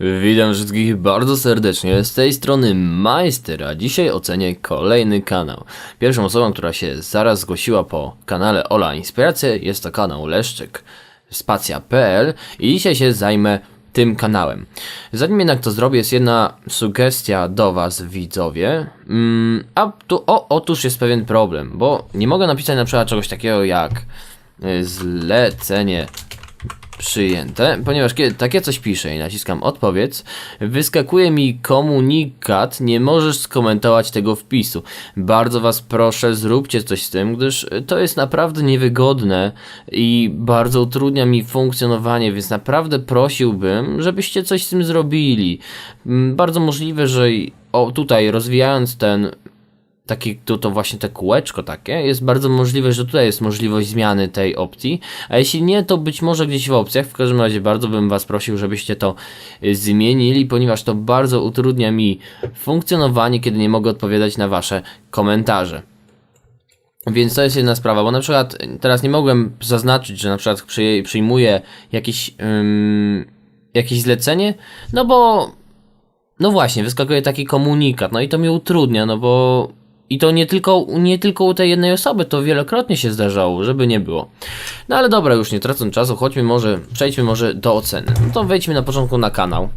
Witam wszystkich bardzo serdecznie, z tej strony Majster, a dzisiaj ocenię kolejny kanał. Pierwszą osobą, która się zaraz zgłosiła po kanale Ola Inspiracje jest to kanał Leszczyk, spacja.pl i dzisiaj się zajmę tym kanałem. Zanim jednak to zrobię, jest jedna sugestia do Was, widzowie. Mm, a tu, o, otóż jest pewien problem, bo nie mogę napisać na przykład czegoś takiego jak y, zlecenie przyjęte, ponieważ kiedy takie coś piszę i naciskam odpowiedz, wyskakuje mi komunikat, nie możesz skomentować tego wpisu. Bardzo was proszę, zróbcie coś z tym, gdyż to jest naprawdę niewygodne i bardzo utrudnia mi funkcjonowanie, więc naprawdę prosiłbym, żebyście coś z tym zrobili. Mm, Bardzo możliwe, że o tutaj rozwijając ten taki, tu to właśnie te kółeczko takie, jest bardzo możliwe, że tutaj jest możliwość zmiany tej opcji, a jeśli nie, to być może gdzieś w opcjach, w każdym razie bardzo bym Was prosił, żebyście to y, zmienili, ponieważ to bardzo utrudnia mi funkcjonowanie, kiedy nie mogę odpowiadać na Wasze komentarze. Więc to jest jedna sprawa, bo na przykład y, teraz nie mogłem zaznaczyć, że na przykład przyj- przyjmuję jakieś, ym, jakieś zlecenie, no bo no właśnie, wyskakuje taki komunikat, no i to mnie utrudnia, no bo i to nie tylko, nie tylko u tej jednej osoby, to wielokrotnie się zdarzało, żeby nie było. No ale dobra, już nie tracąc czasu, chodźmy może, przejdźmy może do oceny. No to wejdźmy na początku na kanał.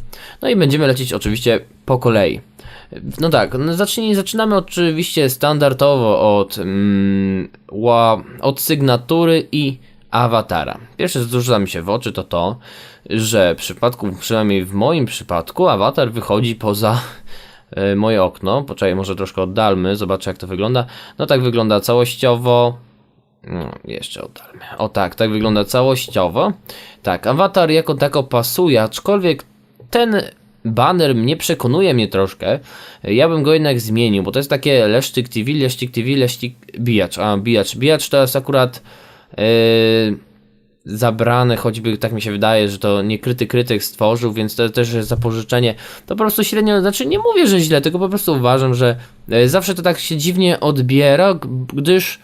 No i będziemy lecieć oczywiście po kolei. No tak, no zacznij, zaczynamy oczywiście standardowo od, mm, ła, od sygnatury i awatara. Pierwsze, co rzuca mi się w oczy, to to, że w przypadku, przynajmniej w moim przypadku, awatar wychodzi poza moje okno. Poczekaj, może troszkę oddalmy, zobaczę jak to wygląda. No tak wygląda całościowo. No, jeszcze oddalmy. O tak, tak wygląda całościowo. Tak, awatar jako tako pasuje, aczkolwiek ten banner mnie przekonuje mnie troszkę. Ja bym go jednak zmienił, bo to jest takie Leszczyk TV, Leszczyk TV, Leszczyk Bijacz. A, Bijacz. Bijacz to jest akurat yy, zabrane, choćby tak mi się wydaje, że to niekryty krytyk stworzył, więc to też jest zapożyczenie. To po prostu średnio, znaczy nie mówię, że źle, tylko po prostu uważam, że e, zawsze to tak się dziwnie odbiera, gdyż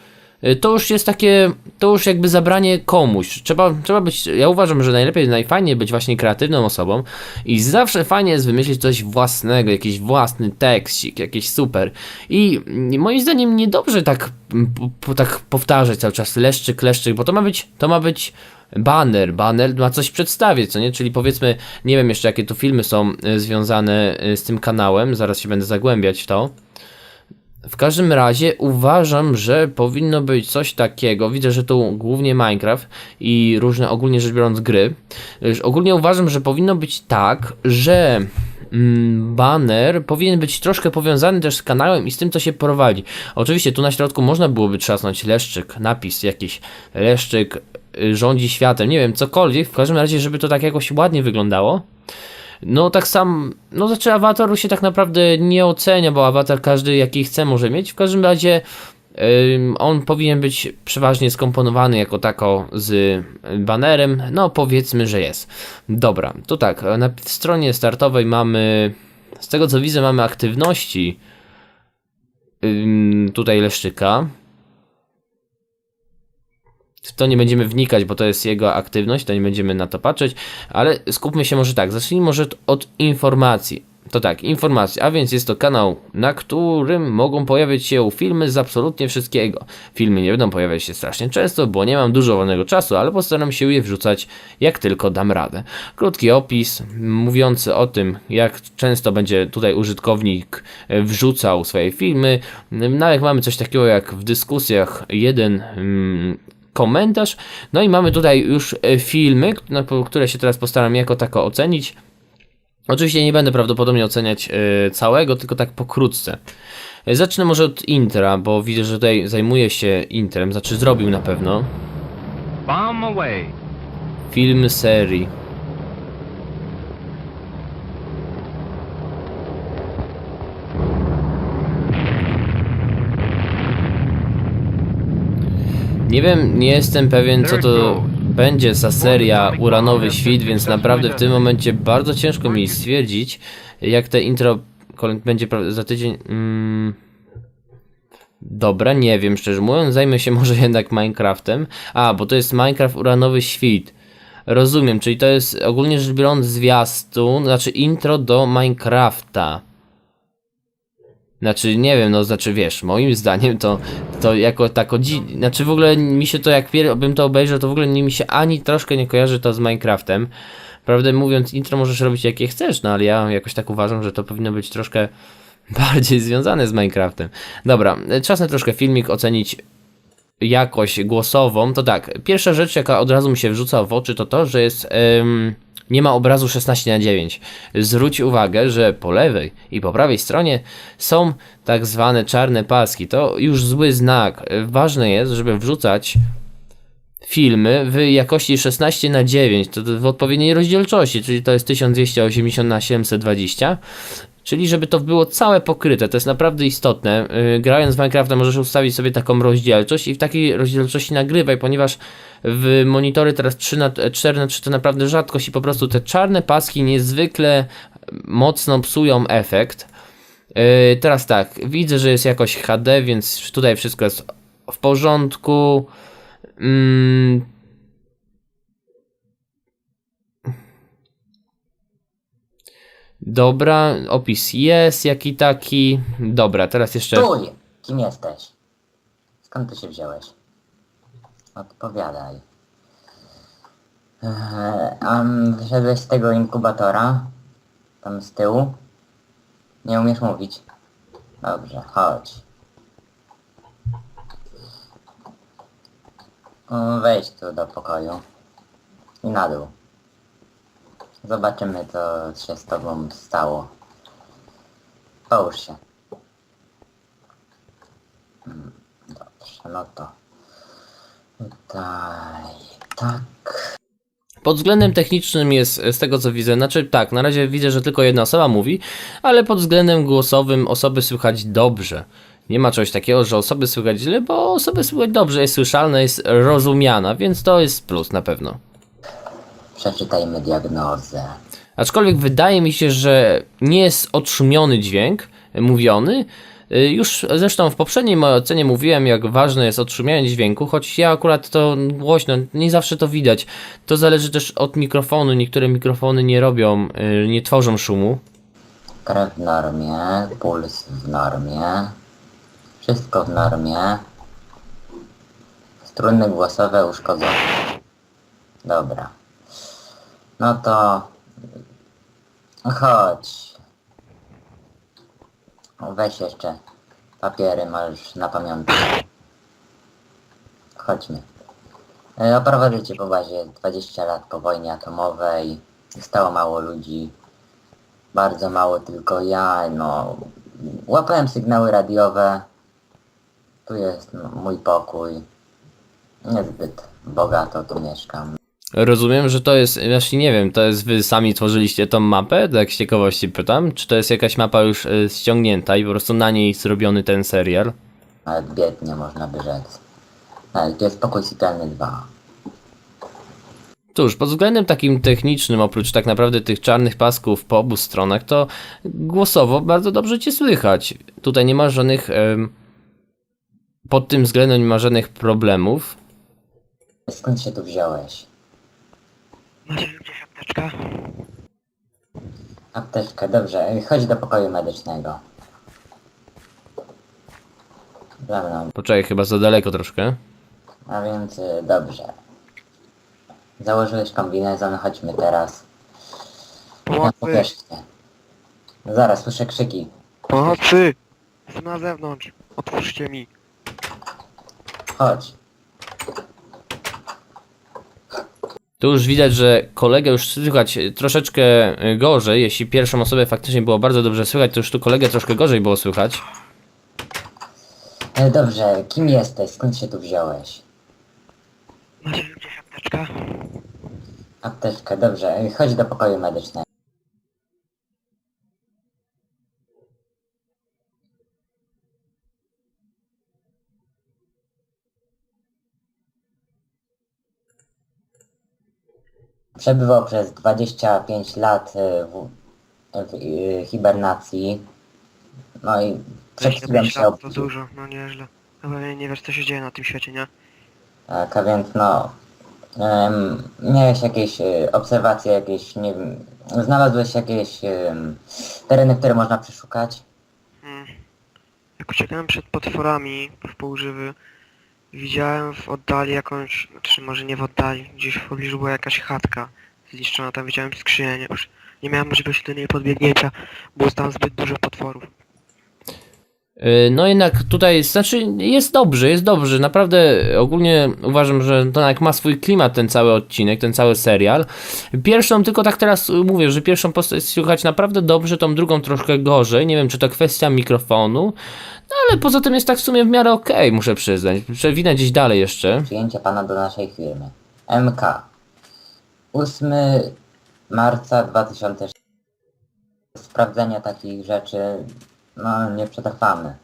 to już jest takie, to już jakby zabranie komuś. Trzeba, trzeba być, ja uważam, że najlepiej, najfajniej być właśnie kreatywną osobą i zawsze fajnie jest wymyślić coś własnego, jakiś własny tekstik, jakiś super. I mm, moim zdaniem niedobrze tak, mm, po, tak powtarzać cały czas leszczyk, leszczyk, bo to ma być, to ma być banner, banner ma coś przedstawić, co nie? Czyli powiedzmy, nie wiem jeszcze jakie tu filmy są y, związane y, z tym kanałem, zaraz się będę zagłębiać w to. W każdym razie uważam, że powinno być coś takiego. Widzę, że tu głównie Minecraft i różne ogólnie rzecz biorąc gry. Ogólnie uważam, że powinno być tak, że mm, banner powinien być troszkę powiązany też z kanałem i z tym, co się prowadzi. Oczywiście tu na środku można byłoby trzasnąć leszczyk, napis jakiś leszczyk y, rządzi światem, nie wiem, cokolwiek, w każdym razie, żeby to tak jakoś ładnie wyglądało. No tak sam, no znaczy awataru się tak naprawdę nie ocenia, bo awatar każdy jaki chce może mieć. W każdym razie on powinien być przeważnie skomponowany jako tako z banerem. No powiedzmy, że jest. Dobra, to tak, na stronie startowej mamy, z tego co widzę mamy aktywności tutaj Leszczyka. W to nie będziemy wnikać, bo to jest jego aktywność, to nie będziemy na to patrzeć, ale skupmy się może tak, zacznijmy może od informacji. To tak, informacje, a więc jest to kanał, na którym mogą pojawiać się filmy z absolutnie wszystkiego. Filmy nie będą pojawiać się strasznie często, bo nie mam dużo wolnego czasu, ale postaram się je wrzucać jak tylko dam radę. Krótki opis mówiący o tym, jak często będzie tutaj użytkownik e, wrzucał swoje filmy. No jak mamy coś takiego jak w dyskusjach jeden mm, komentarz. No i mamy tutaj już e, filmy, na po- które się teraz postaram jako tako ocenić. Oczywiście nie będę prawdopodobnie oceniać e, całego, tylko tak pokrótce. E, Zacznę może od intra, bo widzę, że tutaj zajmuje się intrem, znaczy zrobił na pewno. Film serii. Nie wiem, nie jestem pewien co to będzie za seria Uranowy Świt, więc naprawdę w tym momencie bardzo ciężko mi stwierdzić, jak te intro będzie za tydzień. Mm, Dobra, nie wiem, szczerze mówiąc, zajmę się może jednak Minecraftem. A, bo to jest Minecraft Uranowy Świt. Rozumiem, czyli to jest ogólnie rzecz biorąc zwiastun, znaczy intro do Minecrafta. Znaczy, nie wiem, no znaczy wiesz, moim zdaniem to, to jako tako. Znaczy w ogóle mi się to, jak bym to obejrzał, to w ogóle nie mi się ani troszkę nie kojarzy to z Minecraftem. Prawdę mówiąc, intro możesz robić jakie chcesz, no ale ja jakoś tak uważam, że to powinno być troszkę bardziej związane z Minecraftem. Dobra, czas na troszkę filmik ocenić jakość głosową, to tak, pierwsza rzecz jaka od razu mi się wrzuca w oczy to to, że jest em, nie ma obrazu 16 na 9. Zwróć uwagę, że po lewej i po prawej stronie są tak zwane czarne paski. To już zły znak. Ważne jest, żeby wrzucać filmy w jakości 16 na 9, to w odpowiedniej rozdzielczości, czyli to jest 1280 na 720. Czyli żeby to było całe pokryte, to jest naprawdę istotne. Yy, grając w Minecrafta możesz ustawić sobie taką rozdzielczość i w takiej rozdzielczości nagrywaj, ponieważ w monitory teraz 3 na 4 na 3 to naprawdę rzadkość i po prostu te czarne paski niezwykle mocno psują efekt. Yy, teraz tak, widzę, że jest jakoś HD, więc tutaj wszystko jest w porządku. Mm, Dobra, opis jest jaki taki. Dobra, teraz jeszcze. Stój! Kim jesteś? Skąd ty się wziąłeś? Odpowiadaj. Eee, wyszedłeś z tego inkubatora? Tam z tyłu? Nie umiesz mówić? Dobrze, chodź. Wejdź tu do pokoju. I na dół. Zobaczymy, co się z tobą stało. Połóż się. Mm, Dobrze, no to... Tutaj... Tak... Pod względem technicznym jest z tego co widzę, znaczy tak, na razie widzę, że tylko jedna osoba mówi, ale pod względem głosowym osoby słychać dobrze. Nie ma czegoś takiego, że osoby słychać źle, bo osoby słychać dobrze, jest słyszalna, jest rozumiana, więc to jest plus na pewno. Przeczytajmy diagnozę. Aczkolwiek wydaje mi się, że nie jest odszumiony dźwięk e, mówiony. E, Już zresztą w poprzedniej mojej ocenie mówiłem, jak ważne jest odszumianie dźwięku, choć ja akurat to głośno, nie zawsze to widać. To zależy też od mikrofonu. Niektóre mikrofony nie robią, e, nie tworzą szumu. Krew w normie, puls w normie, wszystko w normie. Struny głosowe uszkodzone. Dobra. No to... Chodź. Weź jeszcze papiery, masz na pamiątkę. Chodźmy. E, po bazie 20 lat po wojnie atomowej. Zostało mało ludzi bardzo mało tylko ja, no łapałem sygnały radiowe. Tu jest no, mój pokój. Niezbyt bogato tu mieszkam. Rozumiem, że to jest, właśnie nie wiem, to jest wy sami tworzyliście tą mapę, tak z ciekawości pytam, czy to jest jakaś mapa już e, ściągnięta i po prostu na niej zrobiony ten serial? Nawet biednie można by rzec. Ale tu jest pokój sypialny 2. Cóż, pod względem takim technicznym, oprócz tak naprawdę tych czarnych pasków po obu stronach, to głosowo bardzo dobrze cię słychać. Tutaj nie ma żadnych. em, pod tym względem nie ma żadnych problemów. Skąd się tu wziąłeś? Macie gdzieś apteczkę? Apteczkę, dobrze. Ej, Chodź do pokoju medycznego. Za mną. Poczekaj, chyba za daleko troszkę. A więc y, dobrze. Założyłeś kombinezon, chodźmy teraz. Ja Pomocy! Zaraz, słyszę krzyki. Pomocy! Jestem na zewnątrz. Otwórzcie mi. Chodź. Tu już widać, że kolegę już słychać troszeczkę y, gorzej. Jeśli pierwszą osobę faktycznie było bardzo dobrze słychać, to już tu kolegę troszkę gorzej było słychać. E, Dobrze, kim jesteś? Skąd się tu wziąłeś? Macie gdzieś apteczkę? Apteczkę, dobrze. Ej, Chodź do pokoju medycznego. Przebywał przez 25 lat e, w, w e, hibernacji. No i przed chwilą 25 się lat to obudził. dużo, no nieźle. Chyba nie, nie wiesz co się dzieje na tym świecie, nie? Tak, a więc no, Em, miałeś jakieś e, obserwacje, jakieś, nie wiem, znalazłeś jakieś em, tereny, które można przeszukać? Mm. Jak uciekałem przed potworami w półżywy, widziałem w oddali jakąś, czy może nie w oddali, gdzieś w pobliżu była jakaś chatka zniszczona, tam widziałem skrzynię, już nie miałem możliwości do niej podbiegnięcia, było tam zbyt dużo potworów. Yy, No jednak tutaj, znaczy jest dobrze, jest dobrze, naprawdę ogólnie uważam, że to jak ma swój klimat ten cały odcinek, ten cały serial. Pierwszą tylko tak teraz mówię, że pierwszą postać słychać naprawdę dobrze, tą drugą troszkę gorzej, nie wiem czy to kwestia mikrofonu, no ale poza tym jest tak w sumie w miarę okej, muszę przyznać. Przewinę gdzieś dalej jeszcze. Przyjęcie pana do naszej firmy. MK. 8 marca 2006. Sprawdzenia takich rzeczy, no nie przetrwamy.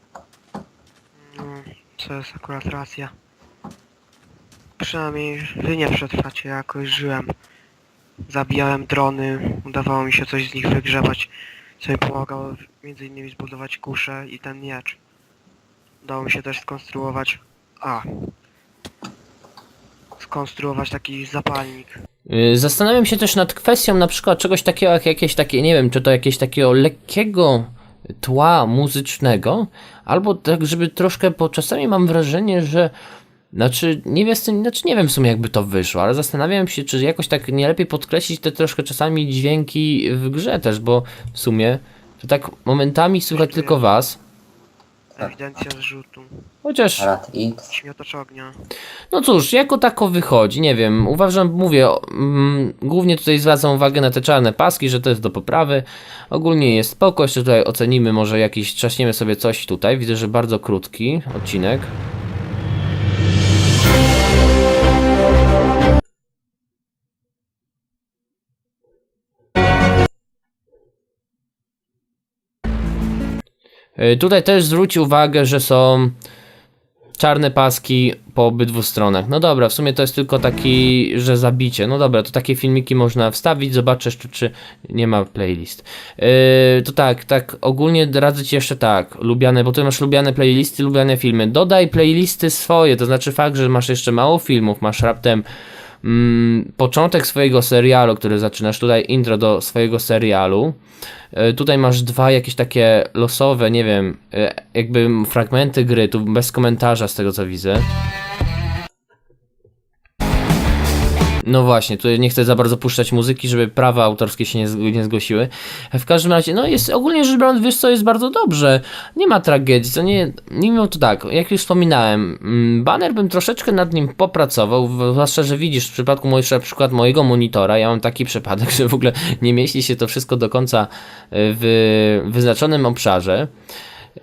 No, to jest akurat racja. Przynajmniej wy nie przetrwacie, ja jakoś żyłem. Zabijałem drony, udawało mi się coś z nich wygrzebać, co mi pomagało między innymi zbudować kuszę i ten miecz. Udało mi się też skonstruować... A. Skonstruować taki zapalnik. Yy, Zastanawiam się też nad kwestią na przykład czegoś takiego jak jakieś takie, nie wiem, czy to jakieś takiego lekkiego tła muzycznego, albo tak, żeby troszkę, bo czasami mam wrażenie, że znaczy nie wiem, znaczy nie wiem w sumie jakby to wyszło, ale zastanawiam się, czy jakoś tak nie lepiej podkreślić te troszkę czasami dźwięki w grze też, bo w sumie to tak momentami słychać tylko was, Ewidencja zrzutu. chociaż Rad. Śmiotacz ognia. No cóż, jako tako wychodzi, nie wiem, uważam, mówię, o, mm, głównie tutaj zwracam uwagę na te czarne paski, że to jest do poprawy, ogólnie jest spoko, jeszcze tutaj ocenimy, może jakiś, trzaśniemy sobie coś tutaj, widzę, że bardzo krótki odcinek. Tutaj też zwróć uwagę, że są czarne paski po obydwu stronach. No dobra, w sumie to jest tylko taki, że zabicie. No dobra, to takie filmiki można wstawić, zobaczę jeszcze, czy nie ma playlist. Yy, to tak, tak, ogólnie radzę ci jeszcze tak, lubiane, bo ty masz lubiane playlisty, lubiane filmy. Dodaj playlisty swoje, to znaczy fakt, że masz jeszcze mało filmów, masz raptem mm, początek swojego serialu, który zaczynasz, tutaj intro do swojego serialu. E, Tutaj masz dwa jakieś takie losowe, nie wiem, e, jakby fragmenty gry, tu bez komentarza z tego co widzę. No właśnie, tutaj nie chcę za bardzo puszczać muzyki, żeby prawa autorskie się nie, nie zgłosiły. W każdym razie, no jest ogólnie rzecz biorąc, wiesz co, jest bardzo dobrze. Nie ma tragedii, co nie, mimo to tak, jak już wspominałem, mm, banner bym troszeczkę nad nim popracował, zwłaszcza, że widzisz, w przypadku mojego, przykład mojego monitora, ja mam taki przypadek, że w ogóle nie mieści się to wszystko do końca e, w wyznaczonym obszarze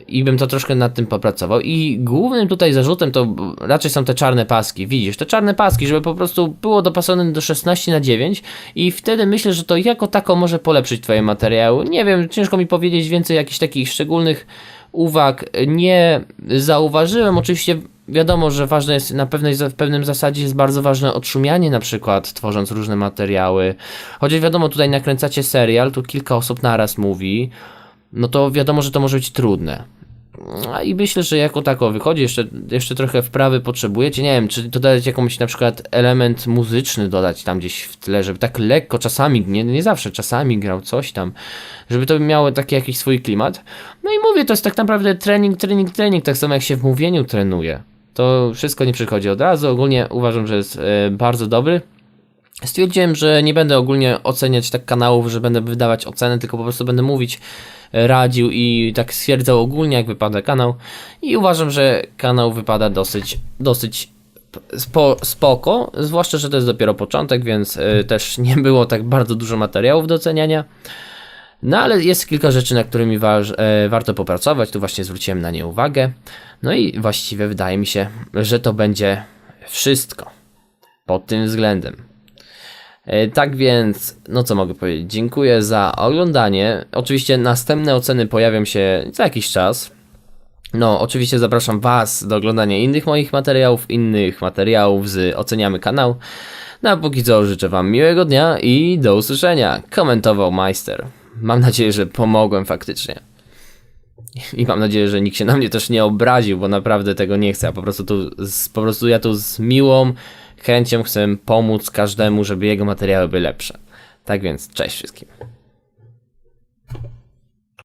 i bym to troszkę nad tym popracował. I głównym tutaj zarzutem to raczej są te czarne paski. Widzisz, te czarne paski, żeby po prostu było dopasowane do 16 na 9 i wtedy myślę, że to jako tako może polepszyć twoje materiały. Nie wiem, ciężko mi powiedzieć więcej jakichś takich szczególnych uwag nie zauważyłem. Oczywiście wiadomo, że ważne jest na pewnej, w pewnym zasadzie jest bardzo ważne odszumianie na przykład, tworząc różne materiały. Chociaż wiadomo, tutaj nakręcacie serial, tu kilka osób naraz mówi no to wiadomo, że to może być trudne. A I myślę, że jako tako wychodzi, jeszcze, jeszcze trochę wprawy potrzebujecie. Nie wiem, czy dodać jakąś na przykład element muzyczny, dodać tam gdzieś w tle, żeby tak lekko, czasami, nie, nie zawsze, czasami grał coś tam, żeby to miało taki jakiś swój klimat. No i mówię, to jest tak naprawdę trening, trening, trening, tak samo jak się w mówieniu trenuje. To wszystko nie przychodzi od razu. Ogólnie uważam, że jest e, bardzo dobry. Stwierdziłem, że nie będę ogólnie oceniać tak kanałów, że będę wydawać oceny, tylko po prostu będę mówić, e, radził i tak stwierdzał ogólnie, jak wypada kanał. I uważam, że kanał wypada dosyć, dosyć spo, spoko, zwłaszcza, że to jest dopiero początek, więc e, też nie było tak bardzo dużo materiałów do oceniania. No ale jest kilka rzeczy, nad którymi waż, e, warto popracować, tu właśnie zwróciłem na nie uwagę. No i właściwie wydaje mi się, że to będzie wszystko pod tym względem. E, Tak więc, no co mogę powiedzieć? Dziękuję za oglądanie. Oczywiście następne oceny pojawią się za jakiś czas. No, oczywiście zapraszam Was do oglądania innych moich materiałów, innych materiałów z Oceniamy Kanał. No a póki co życzę Wam miłego dnia i do usłyszenia. Komentował Majster. Mam nadzieję, że pomogłem faktycznie. I mam nadzieję, że nikt się na mnie też nie obraził, bo naprawdę tego nie chcę. Ja po prostu tu, po prostu ja tu z miłą chęcią chcę pomóc każdemu, żeby jego materiały były lepsze. Tak więc, cześć wszystkim.